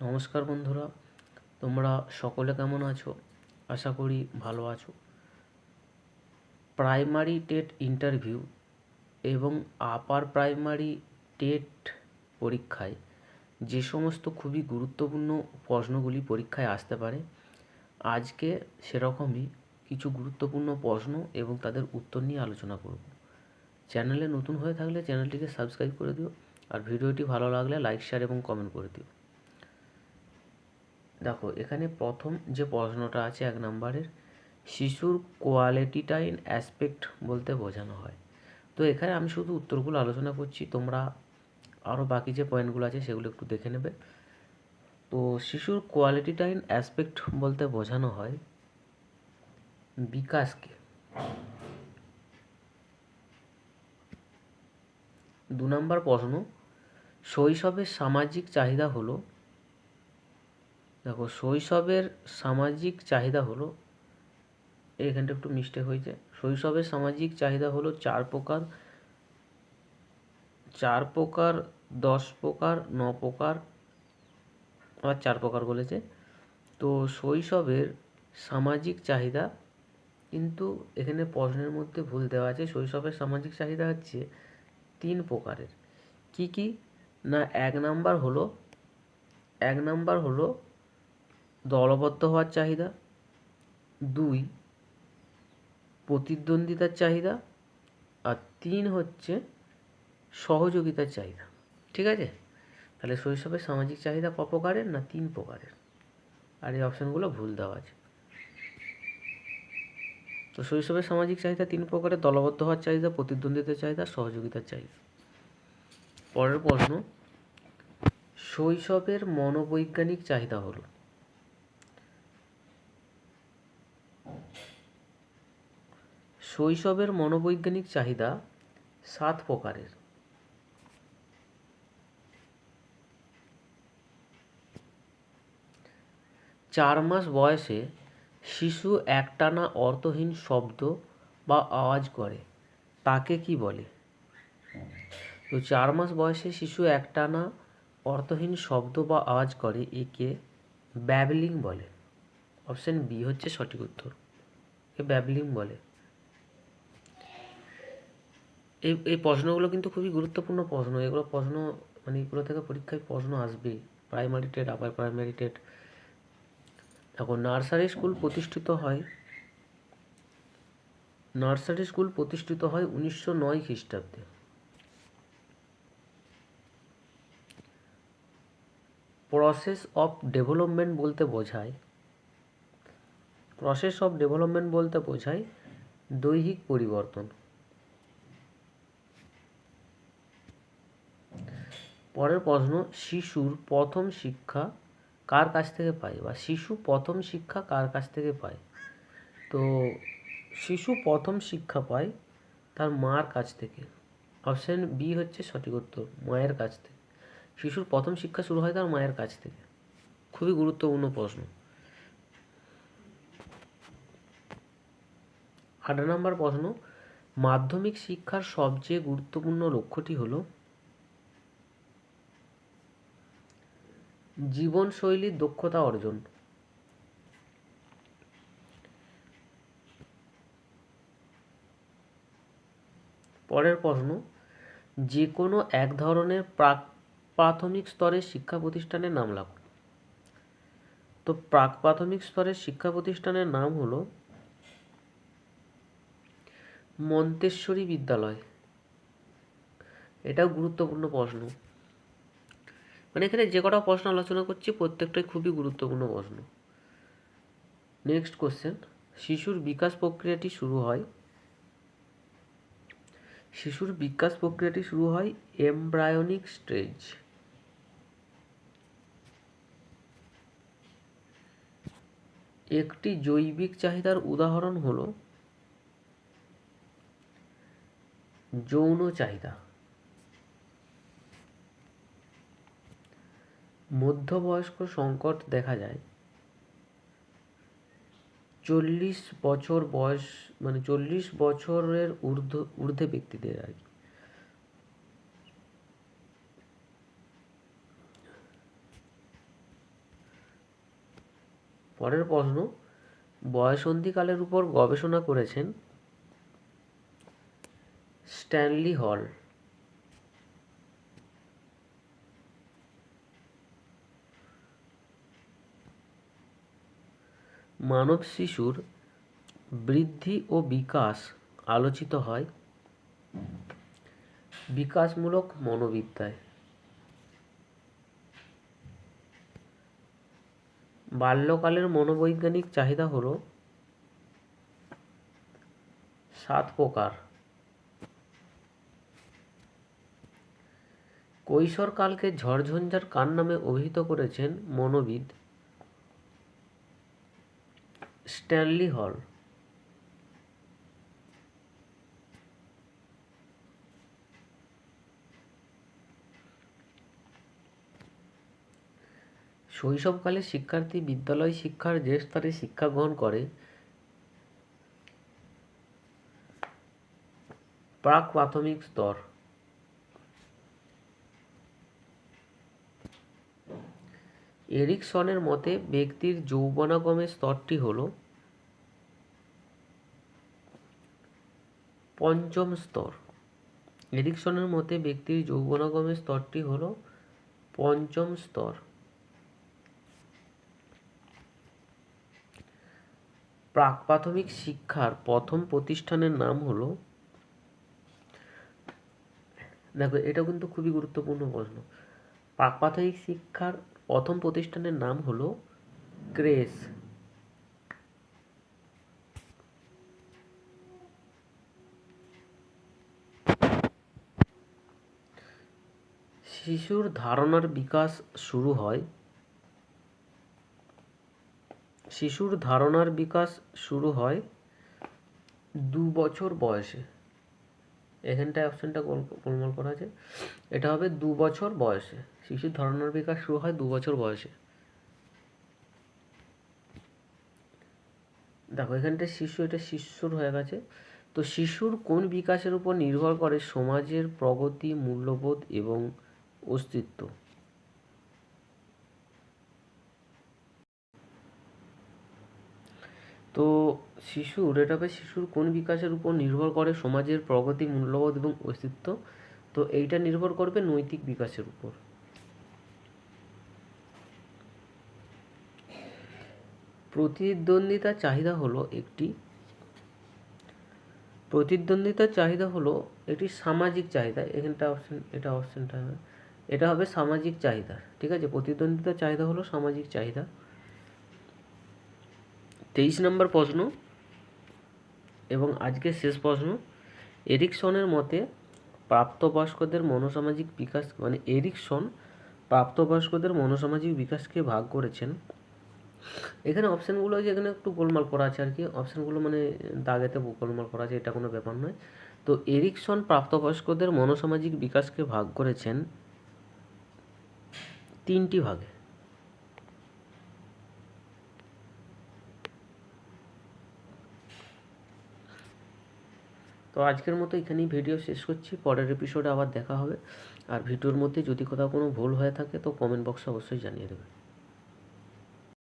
নমস্কার বন্ধুরা, তোমরা সকলে কেমন আছো? আশা করি ভালো আছো। প্রাইমারি টেট ইন্টারভিউ এবং আপার প্রাইমারি টেট পরীক্ষায় যে সমস্ত খুবই গুরুত্বপূর্ণ প্রশ্নগুলি পরীক্ষায় আসতে পারে, আজকে সেরকমই কিছু গুরুত্বপূর্ণ প্রশ্ন এবং তাদের উত্তর নিয়ে আলোচনা করব। চ্যানেলে নতুন হয়ে থাকলে চ্যানেলটিকে সাবস্ক্রাইব করে দিও আর ভিডিওটি ভালো লাগলে লাইক, শেয়ার এবং কমেন্ট করে দিও। দেখো, এখানে প্রথম যে প্রশ্নটা আছে এক নম্বরের, শিশুর কোয়ালিটিটাইন অ্যাসপেক্ট বলতে বোঝানো হয়। তো এখানে আমি শুধু উত্তরগুলো আলোচনা করছি, তোমরা আরও বাকি যে পয়েন্টগুলো আছে সেগুলো একটু দেখে নেবে। তো শিশুর কোয়ালিটিটাইন অ্যাসপেক্ট বলতে বোঝানো হয় বিকাশকে। দু নম্বর প্রশ্ন শৈশবের সামাজিক চাহিদা হলো দেখো শৈশবের সামাজিক চাহিদা হলো এখানটা একটু মিস্টেক হয়েছে। শৈশবের সামাজিক চাহিদা হলো চার প্রকার। চার প্রকার, দশ প্রকার, ন প্রকার, আবার চার প্রকার বলেছে। তো শৈশবের সামাজিক চাহিদা কিন্তু এখানে প্রশ্নের মধ্যে ভুল দেওয়া আছে। শৈশবের সামাজিক চাহিদা হচ্ছে তিন প্রকারের। কি কি? না, এক নাম্বার হলো, এক নাম্বার হলো দলবদ্ধ হওয়ার চাহিদা। দুই, প্রতিদ্বন্দ্বিতার চাহিদা। আর তিন হচ্ছে সহযোগিতার চাহিদা। ঠিক আছে? তাহলে শৈশবের সামাজিক চাহিদা ক প্রকারের না তিন প্রকারের? আর এই অপশানগুলো ভুল দেওয়া আছে। তো শৈশবের সামাজিক চাহিদা তিন প্রকারের, দলবদ্ধ হওয়ার চাহিদা, প্রতিদ্বন্দ্বিতার চাহিদা সহযোগিতার চাহিদা। পরের প্রশ্ন, শৈশবের মনোবৈজ্ঞানিক চাহিদা হলো। শৈশবের মনোবৈজ্ঞানিক চাহিদা সাত প্রকারের। চার মাস বয়সে শিশু একটানা অর্থহীন শব্দ বা আওয়াজ করে, তাকে কি বলে? তো চার মাস বয়সে শিশু একটানা অর্থহীন শব্দ বা আওয়াজ করে, একে ব্যাবলিং বলে। অপশান বি হচ্ছে সঠিক উত্তর। এ ব্যাবলিং বলে। এই এই প্রশ্নগুলো কিন্তু খুবই গুরুত্বপূর্ণ প্রশ্ন। এগুলো প্রশ্ন মানে এগুলো থেকে পরীক্ষায় প্রশ্ন আসবে। Primary TET upper primary TET দেখো নার্সারি স্কুল প্রতিষ্ঠিত হয় নার্সারি স্কুল প্রতিষ্ঠিত হয় উনিশশো নয় খ্রিস্টাব্দে। প্রসেস অফ ডেভেলপমেন্ট বলতে বোঝায় প্রসেস অফ ডেভেলপমেন্ট বলতে বোঝায় দৈহিক পরিবর্তন। পরের প্রশ্ন, শিশুর প্রথম শিক্ষা কার কাছ থেকে পায় বা শিশু প্রথম শিক্ষা কার কাছ থেকে পায়? তো শিশু প্রথম শিক্ষা পায় তার মার কাছ থেকে। অপশান বি হচ্ছে সঠিক উত্তর, মায়ের কাছ থেকে। শিশুর প্রথম শিক্ষা শুরু হয় তার মায়ের কাছ থেকে। খুবই গুরুত্বপূর্ণ প্রশ্ন। আট নম্বর প্রশ্ন, মাধ্যমিক শিক্ষার সবচেয়ে গুরুত্বপূর্ণ লক্ষ্যটি হলো জীবনশৈলীর দক্ষতা অর্জন। পরের প্রশ্ন যে কোনো এক ধরনের প্রাক প্রাথমিক স্তরের শিক্ষা প্রতিষ্ঠানের নাম লাগুন তো প্রাক প্রাথমিক স্তরের শিক্ষা প্রতিষ্ঠানের নাম হলো মন্তেশ্বরী বিদ্যালয়। এটাও গুরুত্বপূর্ণ প্রশ্ন। মানে এখানে যে কটা প্রশ্ন আলোচনা করছি, প্রত্যেকটাই খুবই গুরুত্বপূর্ণ প্রশ্ন। নেক্সট কোশ্চেন শিশুর বিকাশ প্রক্রিয়াটি শুরু হয়, শিশুর বিকাশ প্রক্রিয়াটি শুরু হয় এমব্রায়োনিক স্টেজ একটি জৈবিক চাহিদার উদাহরণ হলো, যৌন চাহিদা। মধ্যবয়স্ক সংকট দেখা যায়। চল্লিশ বছর বয়স মানে চল্লিশ বছরের ঊর্ধ্ব, ঊর্ধ্বে ব্যক্তিদের আর কি। পরের প্রশ্ন, বয়সন্ধিকালের উপর গবেষণা করেছেন স্ট্যানলি হল। মানব শিশুর বৃদ্ধি ও বিকাশ আলোচিত হয় বিকাশমূলক মনোবিদ্যায়। বাল্যকালের মনোবৈজ্ঞানিক চাহিদা হলো সাত প্রকার। কৈশোরকালকে ঝড়ঝঞ্ঝার কার নামে অভিহিত করেছেন মনোবিদ স্ট্যানলি হল শৈশবকালে শিক্ষার্থী বিদ্যালয় শিক্ষার যে স্তরে শিক্ষা গ্রহণ করে প্রাক প্রাথমিক স্তর। এরিকসনের মতে, ব্যক্তির যৌবনাগমের স্তরটি হল পঞ্চম স্তর। এরিকসনের মতে, ব্যক্তির যৌবনাগমের স্তরটি হল পঞ্চম স্তর। প্রাক প্রাথমিক শিক্ষার প্রথম প্রতিষ্ঠানের নাম হলো দেখো, এটা কিন্তু খুবই গুরুত্বপূর্ণ প্রশ্ন। প্রাক প্রাথমিক শিক্ষার প্রথম প্রতিষ্ঠানের নাম হলো ক্রেস। শিশুর ধারণার বিকাশ শুরু হয়। শিশুর ধারণার বিকাশ শুরু হয় দু বছর বয়সে। এখানটায় অপশানটা গোল, গোলমাল করা আছে এটা হবে দু বছর বয়সে। শিশুর ধারণার বিকাশ শুরু হয় দু বছর বয়সে। দেখো, এখানটায় শিশু, এটা শিশুর হয়ে গেছে। তো শিশুর কোন বিকাশের উপর নির্ভর করে সমাজের প্রগতি, মূল্যবোধ এবং অস্তিত্ব? তো শিশুর এটা হবে শিশুর কোন বিকাশের উপর নির্ভর করে সমাজের প্রগতি, মূল্যবোধ এবং অস্তিত্ব? তো এইটা নির্ভর করবে নৈতিক বিকাশের উপর। প্রতিদ্বন্দ্বিতার চাহিদা হলো একটি। প্রতিদ্বন্দ্বিতার চাহিদা হলো একটি সামাজিক চাহিদা। এখানটা অপশন এটা অপশনটা এটা হবে সামাজিক চাহিদা, ঠিক আছে? প্রতিদ্বন্দ্বিতার চাহিদা হলো সামাজিক চাহিদা। তেইশ নম্বর প্রশ্ন। এবং আজকের শেষ প্রশ্ন, এরিকসনের মতে প্রাপ্তবয়স্কদের মনোসামাজিক বিকাশ মানে এরিকসন প্রাপ্তবয়স্কদের মনোসামাজিক বিকাশকে ভাগ করেছেন। এখানে অপশানগুলো যে এখানে একটু গোলমাল করা আছে আর কি। অপশানগুলো মানে দাগেতে গোলমাল করা আছে, এটা কোনো ব্যাপার নয়। তো এরিকসন প্রাপ্তবয়স্কদের মনোসামাজিক বিকাশকে ভাগ করেছেন তিনটি ভাগে। তো আজকের মতো এখানেই ভিডিও শেষ করছি। পরের এপিসোডে আবার দেখা হবে। আর ভিডিওর মধ্যে যদি কোথাও কোনো ভুল হয়ে থাকে, তো কমেন্ট বক্সে অবশ্যই জানিয়ে দেবে।